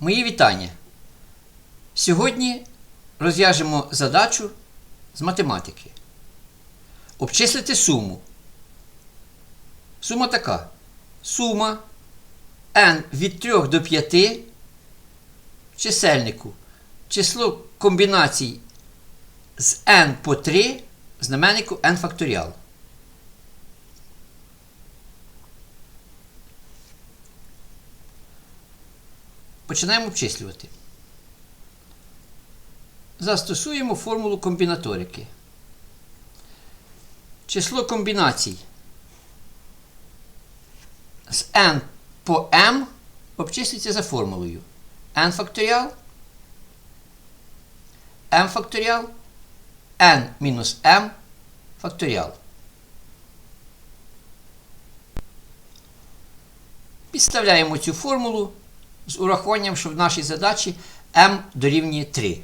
Мої вітання. Сьогодні розв'яжемо задачу з математики. Обчислити суму. Сума така. Сума n від 3 до 5 в чисельнику. Число комбінацій з n по 3 в знаменнику n факторіал. Починаємо обчислювати. Застосуємо формулу комбінаторики. Число комбінацій з n по m обчислюється за формулою n факторіал, m факторіал, n мінус m факторіал. Підставляємо цю формулу з урахуванням, що в нашій задачі m дорівнює 3.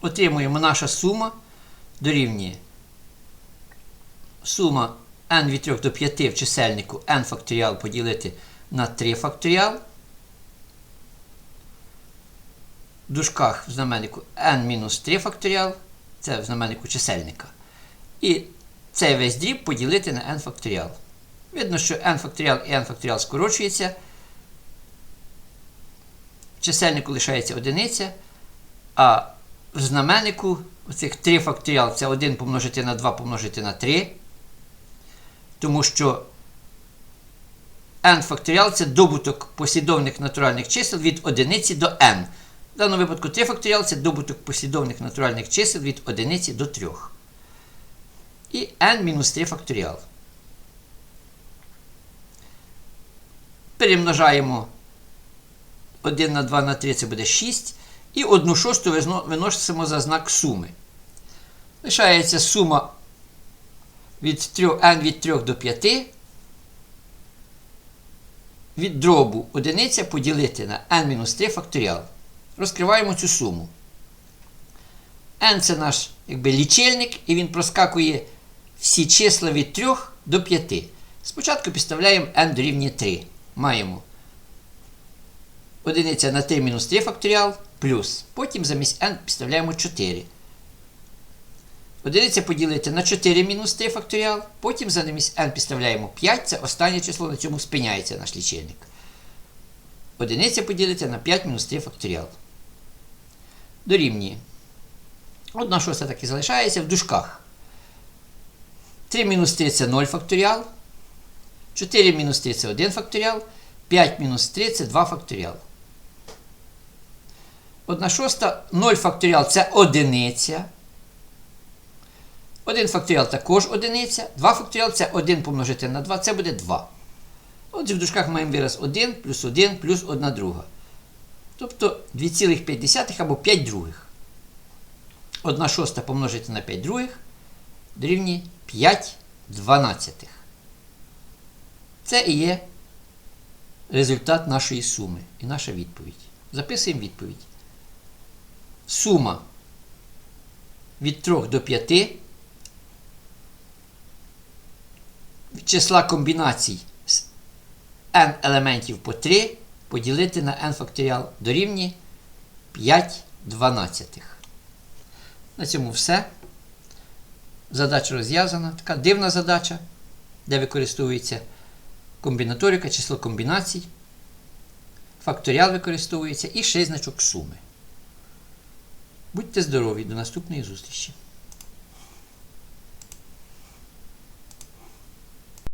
Отримуємо наша сума дорівнює сума n від 3 до 5 в чисельнику n факторіал поділити на 3 факторіал. В дужках в знаменнику n мінус 3 факторіал. Це в знаменнику чисельника. І цей весь дріб поділити на n факторіал. Видно, що n факторіал і n факторіал скорочується. Чисельнику лишається одиниця, а в знаменнику оцих 3 факторіал це 1 помножити на 2 помножити на 3. Тому що n факторіал це добуток послідовних натуральних чисел від одиниці до n. В даному випадку 3 факторіал це добуток послідовних натуральних чисел від одиниці до 3. І n мінус 3 факторіал. Перемножаємо 1 на 2 на 3 це буде 6. І 1 шосту виносимо за знак суми. Лишається сума від 3, n від 3 до 5. Від дробу одиниця поділити на n-3 факторіал. Розкриваємо цю суму. n це наш якби, лічильник, і він проскакує всі числа від 3 до 5. Спочатку підставляємо n дорівнює 3. Маємо одиниця на 3 мінус 3 факторіал плюс. Потім замість n підставляємо 4. Одиниця поділити на 4 мінус 3 факторіал. Потім замість n підставляємо 5. Це останнє число, на цьому спиняється наш лічильник. Одиниця поділити на 5 мінус 3 факторіал. Дорівнює. Одна шоста так і залишається в дужках. 3 мінус 3 це 0 факторіал. 4 мінус 3 це 1 факторіал. 5 мінус 3 це 2 факторіал. 1 шоста 0 факторіал це одиниця. 1 факторіал також одиниця. 2 факторіал це 1 помножити на 2, це буде 2. Отже, в дужках маємо вираз 1 плюс 1 плюс 1 друга. Тобто 2,5 або 5 других. 1 шоста помножити на 5 других дорівнює 5 дванадцятих. Це і є результат нашої суми і наша відповідь. Записуємо відповідь. Сума від 3 до 5 числа комбінацій з n елементів по 3 поділити на n факторіал дорівнює 5 дванадцятих. На цьому все. Задача розв'язана. Така дивна задача, де використовується комбінаторика, число комбінацій, факторіал використовується і ще й значок суми. Будьте здорові, до наступної зустрічі!